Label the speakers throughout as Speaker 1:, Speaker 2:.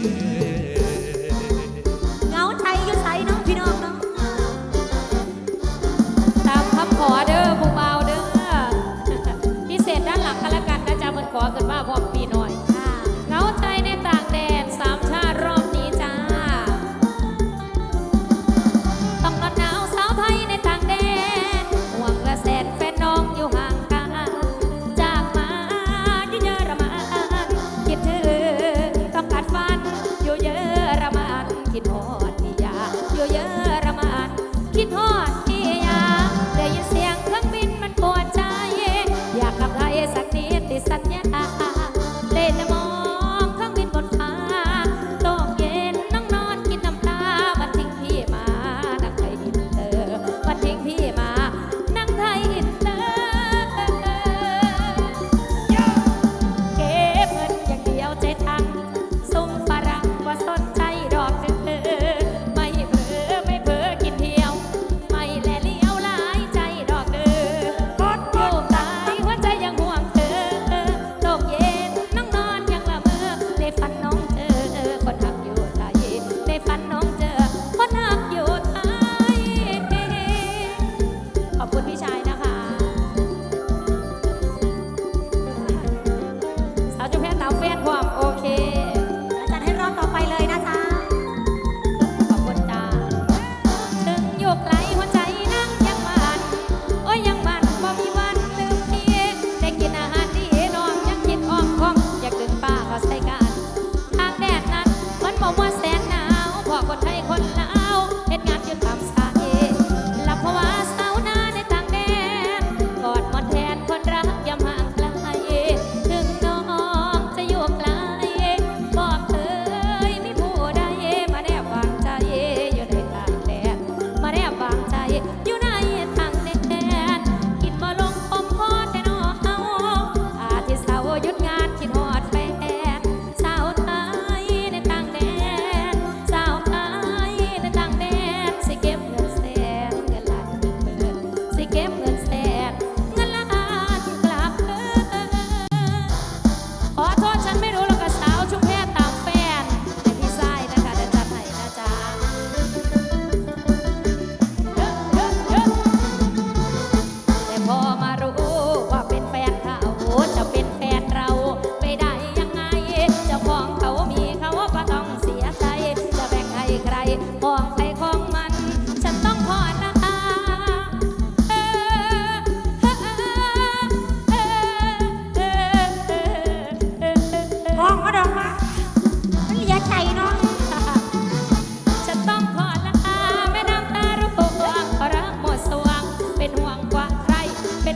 Speaker 1: เ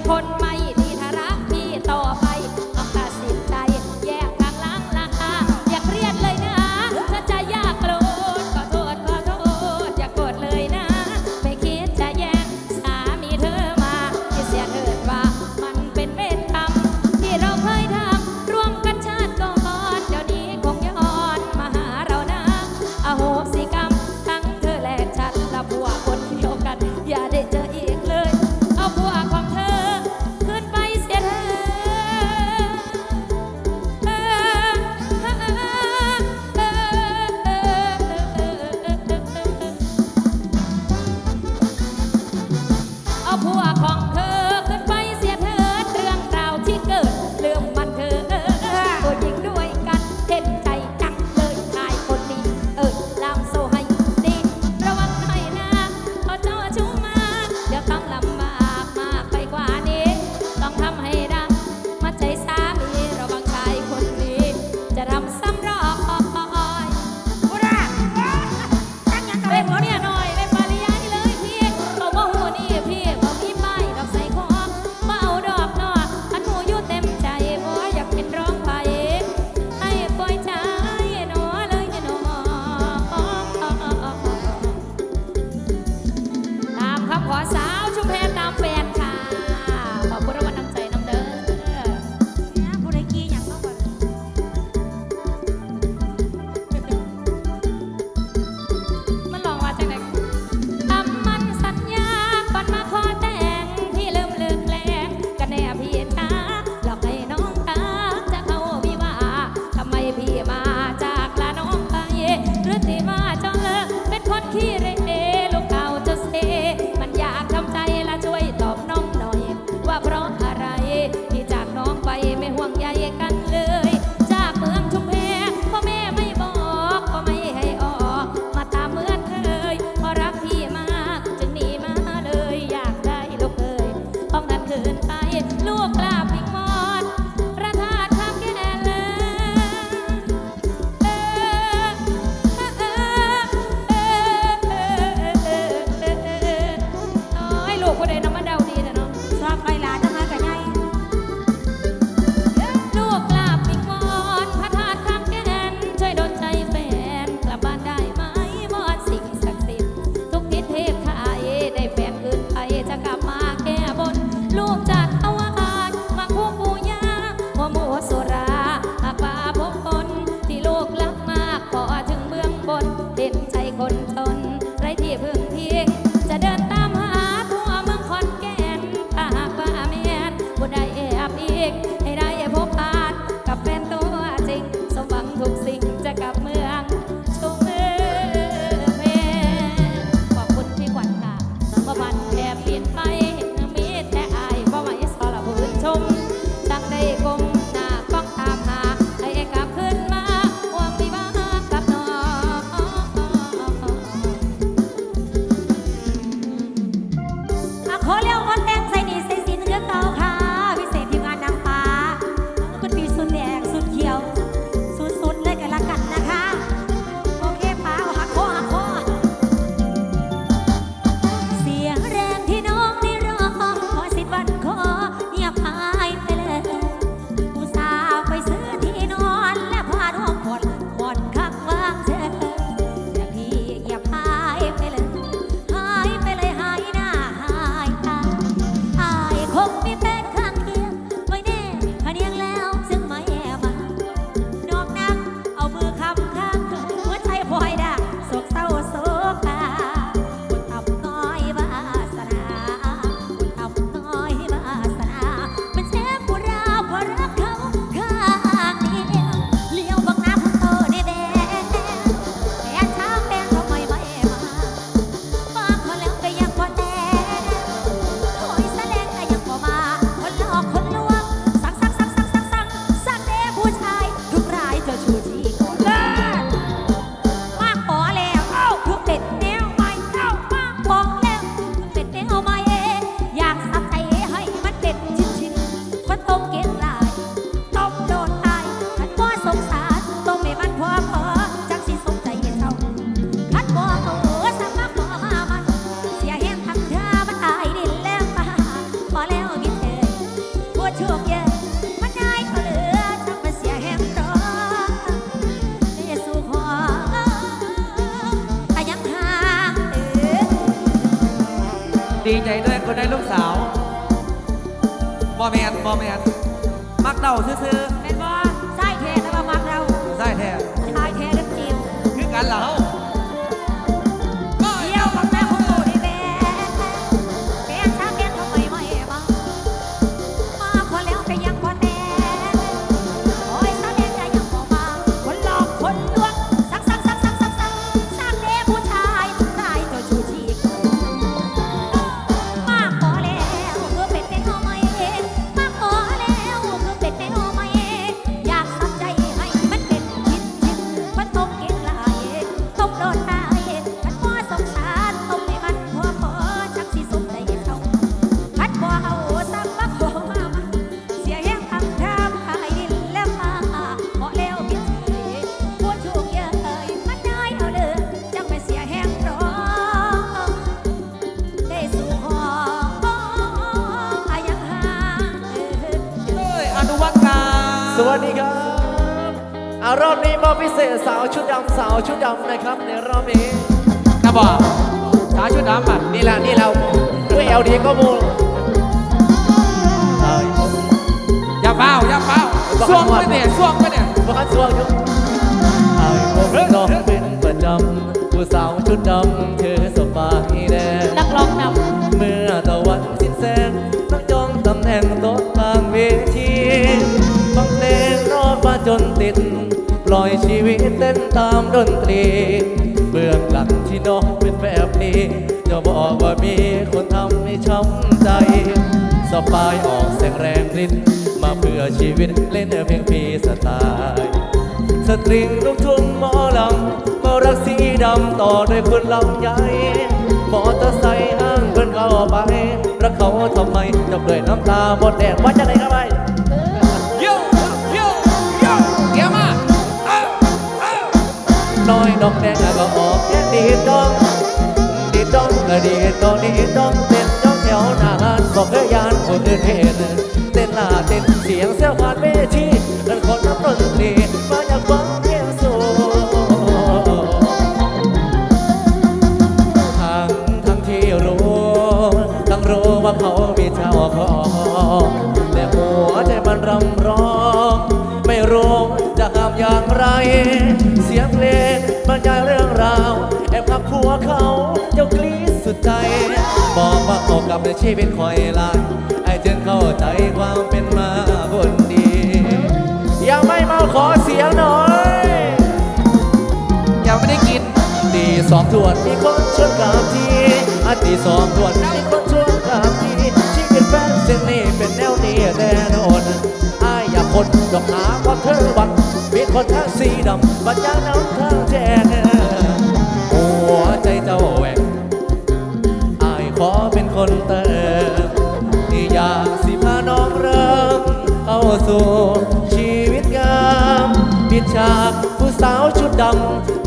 Speaker 1: ค
Speaker 2: น ดีใจด้วยคนได้ลูกสาวบอ
Speaker 3: แมนบอแมนมักเต่าซื้อ
Speaker 1: สวัสดีครับอารอ
Speaker 4: บนี้มอบพิเศษสาวชุดดำสาวชุดดำนะครับ ในรอบนี้
Speaker 3: นะบอกสาวชุดดำอะ
Speaker 4: นี่แหละนี่เราด้วยเอลดีก็มูลเอ้ย
Speaker 3: อย่าเฝ้าอย่าเฝ้าส่วงไปเนี่ยส่วงไปเนี่ย
Speaker 4: บอกกันสวงครับเอ้ยผมต้องเป็นประจำผู้สาวชุดดำเธอสบายแน่
Speaker 2: นักร้องน
Speaker 4: เมื่อตะวันสิ้นแสงนักจองตำแหน่งโต๊ะ งรอบมาจนติด ปล่อยชีวิตเต้นตามดนตรี เบื้องหลังที่น้องเป็นแบบนี้ จะบอกว่ามีคนทำให้ช้ำใจ สปายออกแสงแรงรินมาเพื่อชีวิตเล่นเพลงพีสไตล์สตริงลูกทุ่งหมอลำมารักสีดำต่อด้วยคนลำใหญ่มอเตอร์ไซค์ห้างเพิ่อนเข้าไปรักเขาทำไมจับด้วยน้ำตาหมดแดงว่าจะไหนครับไป น้อยดอกแดงก็ออกแค่ดีดดองดีดดองก็ดีดองดีดดองเต้นจ้องแถวหน้างานบอกเคยยานคนอื่นเห็นเต้นลาเต้นเสียงเสียงผ่านเวทีเป็นคนนับดนตรีมาจากฟังเพลงโซทั้งทั้งที่รู้ทั้งรู้ว่าเขามีเจ้าของแต่หัวใจมันรำร้อง ไม่รู้จะทำอย่างไร ยายเรื่องราว แอบขับขัวเขาเจ้ากรีดสุดใจ บอกว่าออกกับในชีวิตคอยลายไอ้เจนเข้าใจความเป็นมาคนดี ยังไม่มาขอเสียงหน่อย
Speaker 3: ยังไม่ได้กิน
Speaker 4: ตีสองทวนมีคนชวนกับทีอาตีสองทวนมีคนชวนกับทีชีวิตแฟนเส้นนี้เป็นแนวนี้แน่นอนอายอยากคนดอกหาเพราะเธอบังมีคนทางสีดำบัญญาน้ำทางแท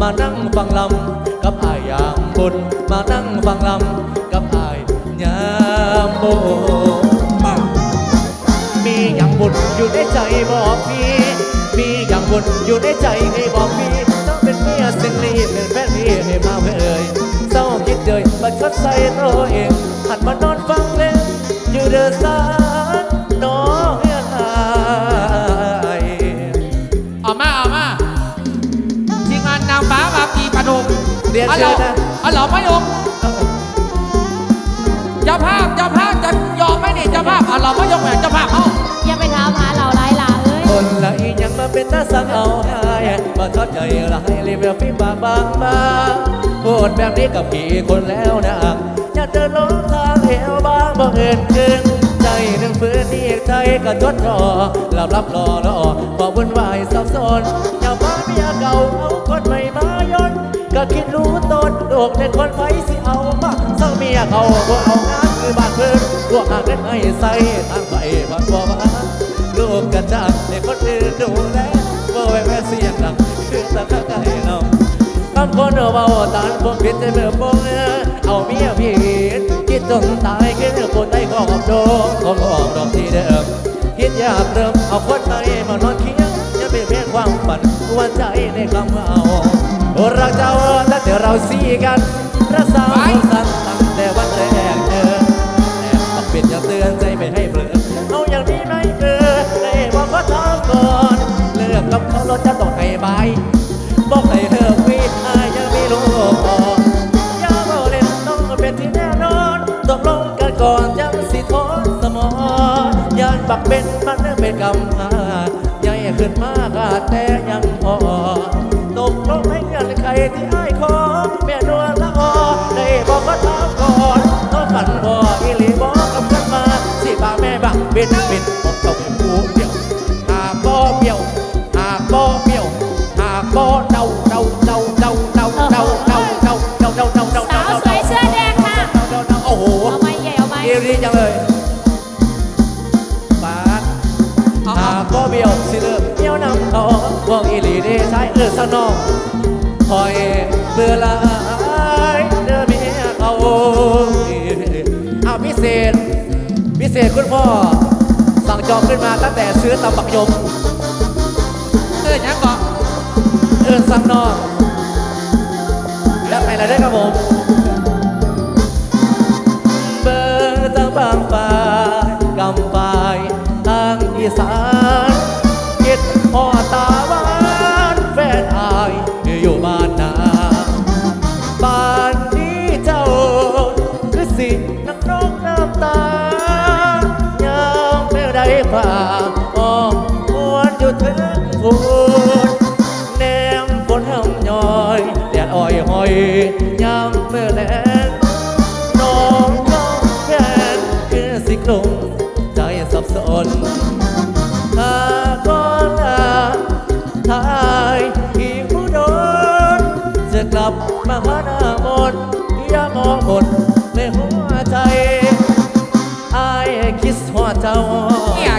Speaker 4: มานั่งฟังลำกับอายยามบุญมานั่งฟังลำกับอายยามบุญมีอย่างบุญอยู่ในใจบอกพี่มีอย่างบุญอยู่ในใจให้บอกพี่ต้องเป็นเมียเส้นรีบเป็นแฟนพี่ให้มาเอ่ยเศร้าคิดเดยมาชดใส่ตัวเองหันมานอนฟังเพลงอยู่เดือดสา เรียน
Speaker 3: อ๋อ
Speaker 4: เชิ
Speaker 3: เหรอ
Speaker 4: ญนะ
Speaker 3: อ๋อเหรอไม่ยอมเจ้าภาพเจ้าภาพจะยอมไหมนี่เจ้าภาพอ๋อเหรอไม่ยอมแหวนเจ้าภาพเขาำ
Speaker 2: อย่าไปถามหาเหล่าไรล่ะเอ้ย
Speaker 4: คนละอีหยังมาเป็นตาสังเอาให้มาทอดใจละให้รีวิวฟิบางบางบางพูดแบบนี้กับกี่คนแล้วนะอยากเดินลงทางเหวบางบ่เอินคืนใจหนึ่งฝืนอีกใจก็ทดรอหลับรับรอรอบอกวุ่นวายสับสนอย่ามาเมียเก่าเอา ก็คิดรู้ตนโดกในคนไฟสิเอามาเศร้าเมียเขาบ่เอางานคือบ้านเพิ่นพวกหางเงินให้ใส่ทางไปพันบ่มาลูกกระจากในคนอื่นดูแลบ่ไว้แม่เสียงดังคือตะข้างไก่เราบางคนเอาเบาตานพวกผิดใจเมื่อปงเอาเมียผิดคิดจนตายคือคนได้ขอบโดงของออกดอกที่เดิมคิดอยากเริ่มเอาคนไทยมานอนเคียงจะเป็นเพียงความฝันวันใจาสีกันระสาวสันตั้งแต่วันแรกเจอแต่ต้องเป็นอย่าเตือนใจไม่ให้เผลอเอาอย่างนี้ไหมเออได้บอกว่าทำก่อนเลือกกับเขาเราจะต้องให้ใบบอกให้เธอวีทายังไม่รู้พออย่าบอกเล่
Speaker 1: นต้อง
Speaker 4: เป็นที่แน่นอ
Speaker 1: นตกลงกันก่อนยังสิ
Speaker 4: ทอนสมอยานปักเป็นมันเป็นกำพาใหญ่ขึ้นมากแต่ยังพอตกลงให้ยันใครที่ เป็นเป็ อกขึ้นมาตั้งแต่ซื้อตำบักยม
Speaker 2: เออยังก่อน
Speaker 4: เอินสั่งนอกแล้วไปแล้วได้ครับผม เบอร์ตั้งบางฝ่ายกำฝ่ายทางอีสาน อยยามเมื่อแลงน้องน้องแค่คือสิกลงใจสับสนถ้าก่อนลาทายอีกผู้โดนจะกลับมาหาหน้ามนอย่ามองหมดในหัวใจอายคิดหัวเจ้า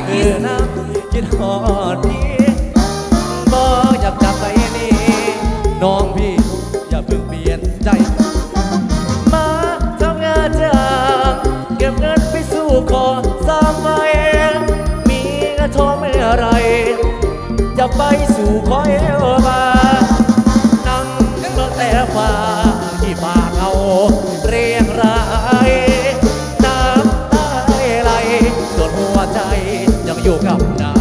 Speaker 4: คือน้ำคิดหอดพี่ สู่ขอเอวบานั่งรถแต่ฟ้าที่ปากเอาเรียงรายน้ำตาไหลส่วนหัวใจยังอยู่กับนา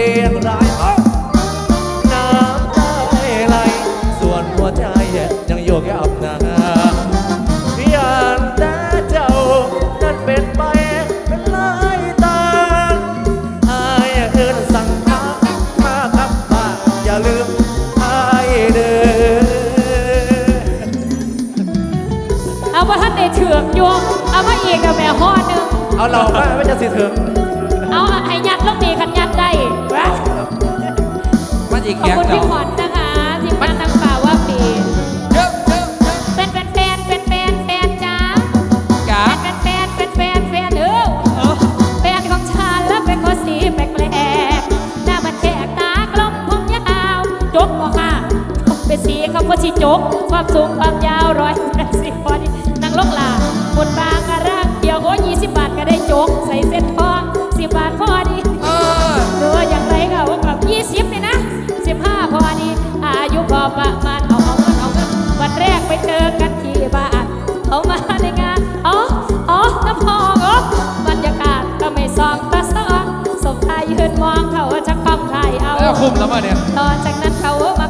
Speaker 4: เรี
Speaker 2: ย
Speaker 4: งรายอ้อน้ำตาไหลส่วนหัวใจยังอยู่กับนาอยากแต่เจ้านั้นเป็นไปเป็นลายตาอายเอินสั่งมามาครับมาอย่าลืมอายเด้อ
Speaker 1: เอาว่าท่านได้เถือกโยงเอามาอีกกับแม่ห่อหนึ่ง
Speaker 4: เอาเรามาไม่จะสิถึง
Speaker 1: อี
Speaker 2: ก
Speaker 1: ขอบ
Speaker 2: แข็ง
Speaker 1: คุณ
Speaker 2: เจ้า
Speaker 1: พี่ขวัญนะคะทีมงานนางฟ้าว่าปี
Speaker 2: เยอะเยอะเยอะ
Speaker 1: เป็นแฟนแฟนเป็นแฟนแฟนจ้า
Speaker 2: จ๋า
Speaker 1: เป็นแฟนเป็นแฟนแฟนเออ
Speaker 2: เออ
Speaker 1: แฟนของฉันแล้วเป็นคนสีแปลกๆหน้ามันแขกตากลมผมยาวจกบ่ค่ะเป็นสีเขาก็ชีจกความสูงความยาวร้อยแปดสิบพอดีนางลกหลาบนบา ประมาณเอาเอาเงินเอาเงินวันแรกไปเจอกันที่บ้านเขามาในงานอ๋ออ๋อน้ำพองอ๋อบรรยากาศก็ไม่ซองตาซองสมทายยืนมองเขาจะคำไทยเอา
Speaker 2: แล้วคุ้มแล้วมาเนี่ย
Speaker 1: ต่อจากนั้นเขามา